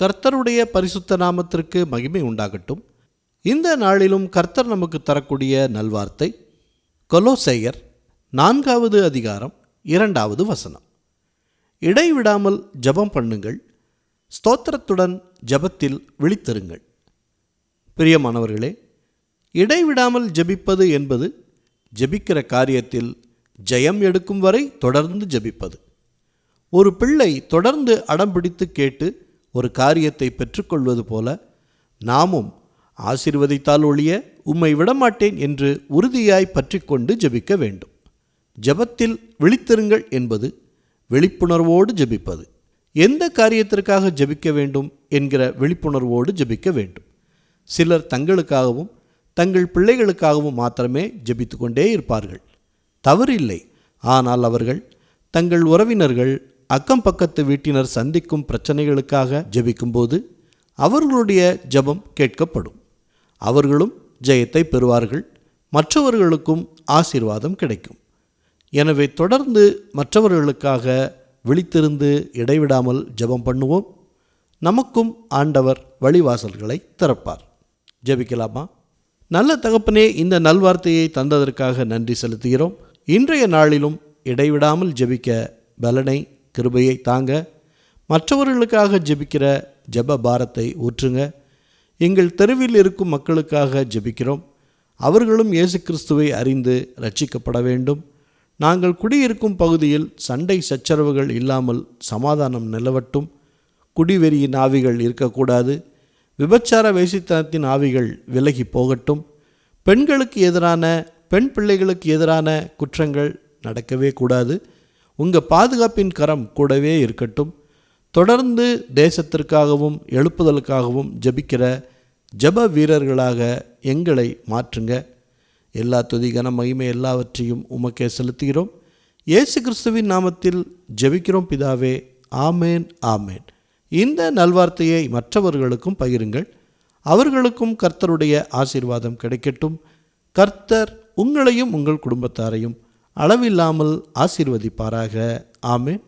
கர்த்தருடைய பரிசுத்த நாமத்திற்கு மகிமை உண்டாகட்டும். இந்த நாளிலும் கர்த்தர் நமக்கு தரக்கூடிய நல்வார்த்தை கொலோசையர் நான்காவது அதிகாரம் இரண்டாவது வசனம். இடைவிடாமல் ஜெபம் பண்ணுங்கள் ஸ்தோத்திரத்துடன் ஜெபத்தில் விழித்திருங்கள். பிரியமானவர்களே இடைவிடாமல் ஜெபிப்பது என்பது ஜெபிக்கிற காரியத்தில் ஜெயம் எடுக்கும் வரை தொடர்ந்து ஜெபிப்பது. ஒரு பிள்ளை தொடர்ந்து அடம்பிடித்து கேட்டு ஒரு காரியத்தை பெற்றுக்கொள்வது போல நாமும் ஆசீர்வதித்தால் ஒழிய உம்மை விடமாட்டேன் என்று உறுதியாய் பற்றிக்கொண்டு ஜெபிக்க வேண்டும். ஜெபத்தில் விழித்திருங்கள் என்பது விழிப்புணர்வோடு ஜெபிப்பது. எந்த காரியத்திற்காக ஜெபிக்க வேண்டும் என்கிற விழிப்புணர்வோடு ஜெபிக்க வேண்டும். சிலர் தங்களுக்காகவும் தங்கள் பிள்ளைகளுக்காகவும் மாத்திரமே ஜெபித்து கொண்டே இருப்பார்கள். தவறில்லை. ஆனால் அவர்கள் தங்கள் உறவினர்கள் அக்கம் பக்கத்து வீட்டினர் சந்திக்கும் பிரச்சனைகளுக்காக ஜெபிக்கும்போது அவர்களுடைய ஜெபம் கேட்கப்படும். அவர்களும் ஜெயத்தை பெறுவார்கள். மற்றவர்களுக்கும் ஆசீர்வாதம் கிடைக்கும். எனவே தொடர்ந்து மற்றவர்களுக்காக விழித்திருந்து இடைவிடாமல் ஜெபம் பண்ணுவோம். நமக்கும் ஆண்டவர் வழிவாசல்களை திறப்பார். ஜெபிக்கலாமா? நல்ல தகப்பனே இந்த நல்வார்த்தையை தந்ததற்காக நன்றி செலுத்துகிறோம். இன்றைய நாளிலும் இடைவிடாமல் ஜெபிக்க பலனை கிருபையை தாங்க. மற்றவர்களுக்காக ஜெபிக்கிற ஜெப பாரத்தை ஊற்றுங்க. எங்கள் தெருவில் இருக்கும் மக்களுக்காக ஜெபிக்கிறோம். அவர்களும் இயேசு கிறிஸ்துவை அறிந்து ரட்சிக்கப்பட வேண்டும். நாங்கள் குடியிருக்கும் பகுதியில் சண்டை சச்சரவுகள் இல்லாமல் சமாதானம் நிலவட்டும். குடிவெறியின் ஆவிகள் இருக்கக்கூடாது. விபச்சார வேசித்தனத்தின் ஆவிகள் விலகி போகட்டும். பெண்களுக்கு எதிரான பெண் பிள்ளைகளுக்கு எதிரான குற்றங்கள் நடக்கவே கூடாது. உங்கள் பாதுகாப்பின் கரம் கூடவே இருக்கட்டும். தொடர்ந்து தேசத்திற்காகவும் எழுப்புதலுக்காகவும் ஜெபிக்கிற ஜெப வீரர்களாக எங்களை மாற்றுங்க. எல்லா துதிகன மகிமை எல்லாவற்றையும் உமக்கே செலுத்துகிறோம். இயேசு கிறிஸ்துவின் நாமத்தில் ஜெபிக்கிறோம் பிதாவே. ஆமேன் ஆமேன். இந்த நல்வார்த்தையை மற்றவர்களுக்கும் பகிருங்கள். அவர்களுக்கும் கர்த்தருடைய ஆசீர்வாதம் கிடைக்கட்டும். கர்த்தர் உங்களையும் உங்கள் குடும்பத்தாரையும் அளவில்லாமல் ஆசீர்வதிப்பாராக. ஆமேன்.